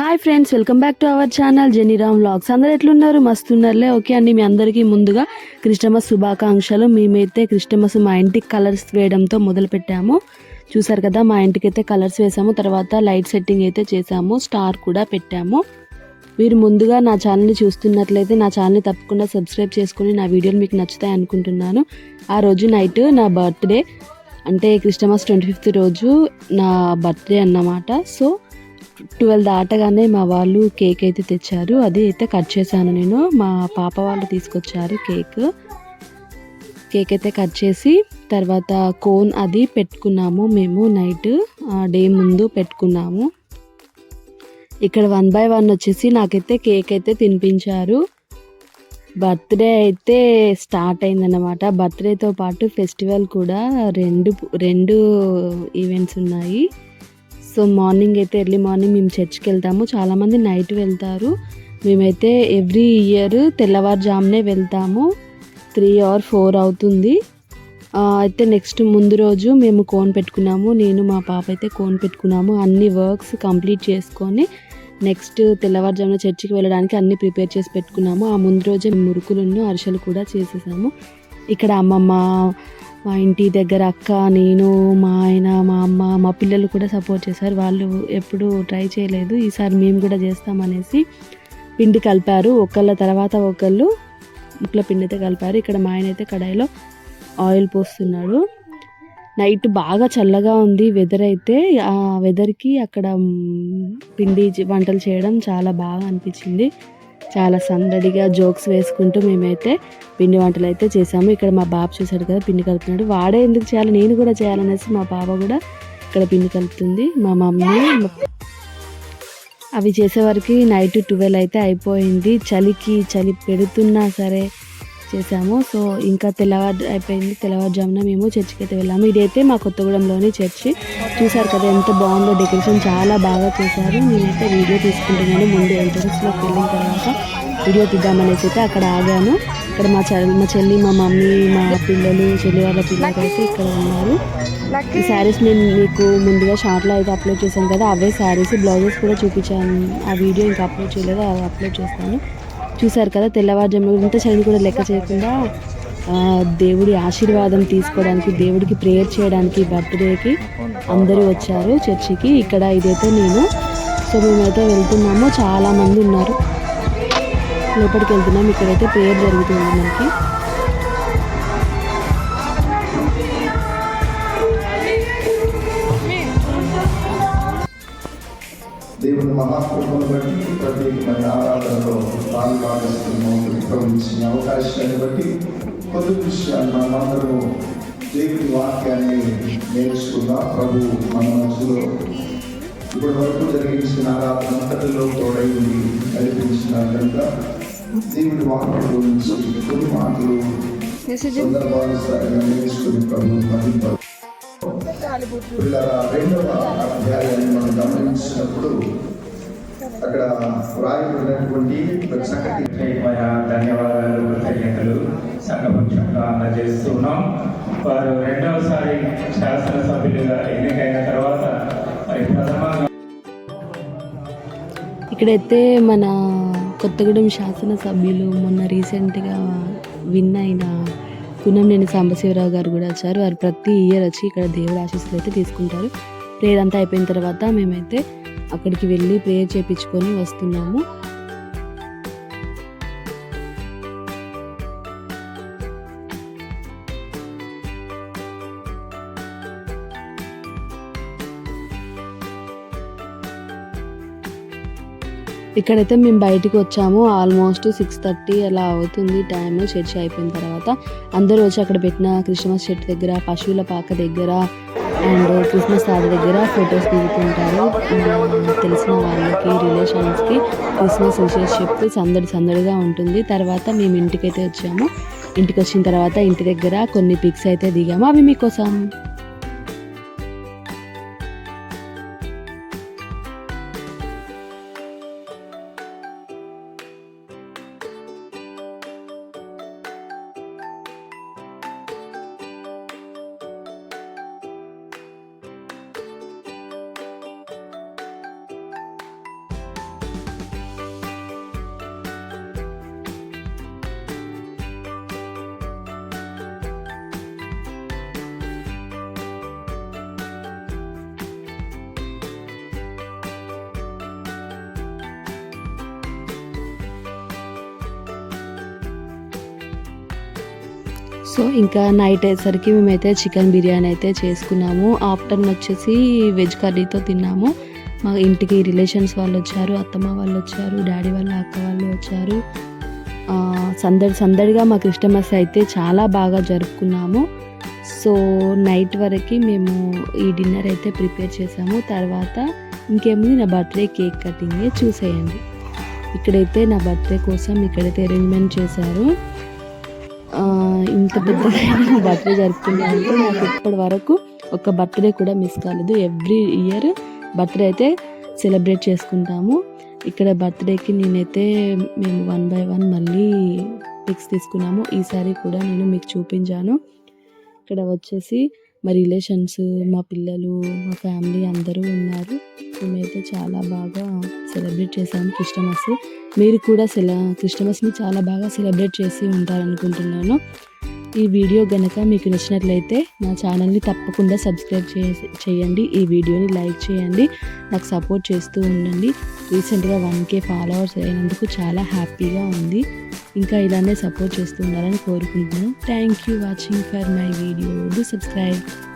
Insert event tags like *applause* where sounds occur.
Hi friends welcome back to our channel Jeniram vlogs. అందరు ఎట్లున్నారు? మస్తు ఉన్నారులే ఓకే అండి మీ అందరికీ ముందుగా క్రిస్టమస్ శుభాకాంక్షలు. మేమైతే క్రిస్టమస్ మా ఇంటికి కలర్స్ వేయడంతో మొదలుపెట్టాము చూసారు కదా మా ఇంటికి అయితే కలర్స్ వేసాము. తర్వాత లైట్ సెట్టింగ్ అయితే చేసాము. స్టార్ కూడా పెట్టాము. మీరు ముందుగా నా ఛానల్ని చూస్తున్నట్లయితే నా ఛానల్ని తప్పకుండా సబ్స్క్రైబ్ చేసుకుని నా వీడియోలు మీకు నచ్చుతాయి అనుకుంటున్నాను. ఆ రోజు నైట్ నా బర్త్డే. అంటే క్రిస్టమస్ ట్వంటీ ఫిఫ్త్ రోజు నా బర్త్డే అన్నమాట. సో ట్వెల్వ్ దాటగానే మా వాళ్ళు కేక్ అయితే తెచ్చారు. అది అయితే కట్ చేశాను నేను. మా పాప వాళ్ళు తీసుకొచ్చారు కేక్. కేక్ అయితే కట్ చేసి తర్వాత కోన్ అది పెట్టుకున్నాము మేము నైట్. డే ముందు పెట్టుకున్నాము. ఇక్కడ వన్ బై వన్ వచ్చేసి నాకైతే కేక్ అయితే తినిపించారు. బర్త్డే అయితే స్టార్ట్ అయిందన్నమాట. బర్త్డేతో పాటు ఫెస్టివల్ కూడా రెండు రెండు ఈవెంట్స్ ఉన్నాయి. సో మార్నింగ్ అయితే ఎర్లీ మార్నింగ్ మేము చర్చ్కి వెళ్తాము. చాలామంది నైట్ వెళ్తారు. మేమైతే ఎవ్రీ ఇయర్ తెల్లవారుజామునే వెళ్తాము. త్రీ ఆర్ ఫోర్ అవుతుంది. అయితే నెక్స్ట్ ముందు రోజు మేము కోన్ పెట్టుకున్నాము. నేను మా పాప అయితే కోన్ పెట్టుకున్నాము. అన్ని వర్క్స్ కంప్లీట్ చేసుకొని నెక్స్ట్ తెల్లవారుజామున చర్చికి వెళ్ళడానికి అన్ని ప్రిపేర్ చేసి పెట్టుకున్నాము. ఆ ముందు రోజే మురుకులను అరిసెలు కూడా చేసేసాము. ఇక్కడ అమ్మమ్మ మా ఇంటి దగ్గర అక్క నేను మా ఆయన మా అమ్మ మా పిల్లలు కూడా సపోర్ట్ చేశారు. వాళ్ళు ఎప్పుడు ట్రై చేయలేదు. ఈసారి మేము కూడా చేస్తామనేసి పిండి కలిపారు. ఒకళ్ళ తర్వాత ఒకళ్ళు ముక్కల పిండి అయితే కలిపారు. ఇక్కడ మా ఆయన అయితే కడాయిలో ఆయిల్ పోస్తున్నాడు. నైట్ బాగా చల్లగా ఉంది. వెదర్ అయితే ఆ వెదర్కి అక్కడ పిండి వంటలు చేయడం చాలా బాగా అనిపించింది. చాలా సందడిగా జోక్స్ వేసుకుంటూ మేమైతే పిండి వంటలు అయితే చేసాము ఇక్కడ మా బాబు చూశాడు కదా పిండి కలుపుతున్నాడు. వాడే ఎందుకు చేయాలి? నేను కూడా చేయాలనేసి మా బాబ కూడా ఇక్కడ పిండి కలుపుతుంది. మా మమ్మీ అవి అవి చేసేవరకు నైట్ ట్వెల్వ్ అయితే అయిపోయింది. చలికి చలి పెడుతున్నా సరే చేసాము సో ఇంకా తెల్లవారు అయిపోయింది. తెల్లవారుజామున మేము చర్చికి అయితే వెళ్ళాము. ఇదైతే మా కొత్తగూడెంలోని చర్చి. చూసారు కదా ఎంత బాగుందో డెకరేషన్. చాలా బాగా చేశారు. నేనైతే వీడియో తీసుకుంటున్నాను. ముందు ఎంట్రన్స్లోకి వెళ్ళిన తర్వాత వీడియో తీద్దామనేసి అయితే అక్కడ ఆగాను. ఇక్కడ మా చెల్లి మా చెల్లి మా మమ్మీ మా పిల్లలు చెల్లి వాళ్ళ పిల్లలు అయితే ఇక్కడ ఉన్నారు. ఈ శారీస్ నేను మీకు ముందుగా షార్ట్లో అయితే అప్లోడ్ చేశాను కదా అవే శారీస్ బ్లౌజెస్ కూడా చూపించాను. ఆ వీడియో ఇంకా అప్లోడ్ చేయలేదు అవి అప్లోడ్ చేస్తాను. చూసారు కదా తెల్లవారుజాము ఇంత చదివి కూడా లెక్క చేయకుండా దేవుడి ఆశీర్వాదం తీసుకోవడానికి దేవుడికి ప్రేయర్ చేయడానికి బర్త్డేకి అందరూ వచ్చారు చర్చికి. ఇక్కడ ఇదైతే నేను. సో మేమైతే వెళ్తున్నాము. చాలా మంది ఉన్నారు. లోపలికి వెళ్తున్నాం ఇక్కడైతే ప్రేయర్ జరుగుతుంది మనకి. దేవుని మహాకృపను బట్టి ప్రత్యేకమైన ఆరాధనలో పాల్గొనిస్తున్నాం విక్రమించిన అవకాశాన్ని బట్టి కొత్త విషయాన్ని మనమందరము దేవుని వాక్యాన్ని నేర్చుకుందాం. ప్రభు మన మనసులో ఇప్పటి వరకు జరిగించిన ఆరాధన అంతటిలో తోడై ఉండి నడిపించిన కనుక దేవుని వాక్యం గురించి కొన్ని మాటలు సందర్భానుసారంగా నేర్చుకుని ప్రభు పిల్లల రెండవ అధ్యాయాన్ని మనం గమనించినప్పుడు అక్కడ వ్రాయబడినటువంటి చక్కటి ధన్యవాదాలు కృతజ్ఞతలు సంఘపక్షంగా అందజేస్తున్నాం. వారు రెండవసారి శాసనసభ్యులుగా ఎన్నికైన తర్వాత మరి ప్రథమంగా ఇక్కడైతే మన కొత్తగూడెం శాసనసభ్యులు మొన్న రీసెంట్గా విన్ అయిన కునంనేని సాంబశివరావు గారు కూడా వచ్చారు. వారు ప్రతి ఇయర్ వచ్చి ఇక్కడ దేవుడి ఆశీస్సులు అయితే తీసుకుంటారు. ప్రేయర్ అంతా అయిపోయిన తర్వాత మేమైతే అక్కడికి వెళ్ళి ప్రేయర్ చేయించుకొని వస్తున్నాము. ఇక్కడైతే మేము బయటికి వచ్చాము. ఆల్మోస్ట్ సిక్స్ థర్టీ అలా అవుతుంది టైం చర్చి అయిపోయిన తర్వాత అందరూ వచ్చి అక్కడ పెట్టిన క్రిస్మస్ చెట్టు దగ్గర పశువుల పాక దగ్గర అండ్ క్రిస్మస్ తాత దగ్గర ఫొటోస్ దిగుతుంటారు. తెలిసిన వాళ్ళకి రిలేషన్స్కి క్రిస్మస్ విషెస్ చెప్పి సందడి సందడిగా ఉంటుంది. తర్వాత మేము ఇంటికైతే వచ్చాము. ఇంటికి వచ్చిన తర్వాత ఇంటి దగ్గర కొన్ని పిక్స్ అయితే దిగాము. అవి మీకోసం. సో ఇంకా నైట్ అయ్యేసరికి మేమైతే చికెన్ బిర్యానీ అయితే చేసుకున్నాము. ఆఫ్టర్నూన్ వచ్చేసి వెజ్ కర్రీతో తిన్నాము. మా ఇంటికి రిలేషన్స్ వాళ్ళు వచ్చారు అత్తమ్మ వాళ్ళు వచ్చారు డాడీ వాళ్ళ అక్క వాళ్ళు వచ్చారు. సందడి సందడిగా మా క్రిస్టమస్ అయితే చాలా బాగా జరుపుకున్నాము. సో నైట్ వరకు మేము ఈ డిన్నర్ అయితే ప్రిపేర్ చేసాము. తర్వాత ఇంకేముంది? నా బర్త్డే కేక్ కటింగ్. చూసేయండి. ఇక్కడైతే నా బర్త్డే కోసం ఇక్కడైతే అరేంజ్మెంట్ చేశారు. ఇంత పెద్దదైన *laughs* బర్త్డే జరుపుకున్నానంటే నాకు ఇప్పటి వరకు ఒక బర్త్డే కూడా మిస్ కాలేదు. ఎవ్రీ ఇయర్ బర్త్డే అయితే సెలబ్రేట్ చేసుకుంటాము. ఇక్కడ బర్త్డేకి నేనైతే మేము వన్ బై వన్ మళ్ళీ పిక్స్ తీసుకున్నాము. ఈసారి కూడా నేను మీకు చూపించాను. ఇక్కడ వచ్చేసి మా రిలేషన్స్ మా పిల్లలు మా ఫ్యామిలీ అందరూ ఉన్నారు. మేమైతే చాలా బాగా సెలబ్రేట్ చేశాము క్రిస్టమస్. మీరు కూడా సెల క్రిస్టమస్ని చాలా బాగా సెలబ్రేట్ చేసి ఉంటారనుకుంటున్నాను. ఈ వీడియో గనక మీకు నచ్చినట్లయితే నా ఛానల్ని తప్పకుండా సబ్స్క్రైబ్ చేసి చేయండి. ఈ వీడియోని లైక్ చేయండి. నాకు సపోర్ట్ చేస్తూ ఉండండి. రీసెంట్గా వన్ కే ఫాలోవర్స్ అయినందుకు చాలా హ్యాపీగా ఉంది. ఇంకా ఇలానే సపోర్ట్ చేస్తూ ఉండాలని కోరుకుంటున్నాను. Thank you watching for my video subscribe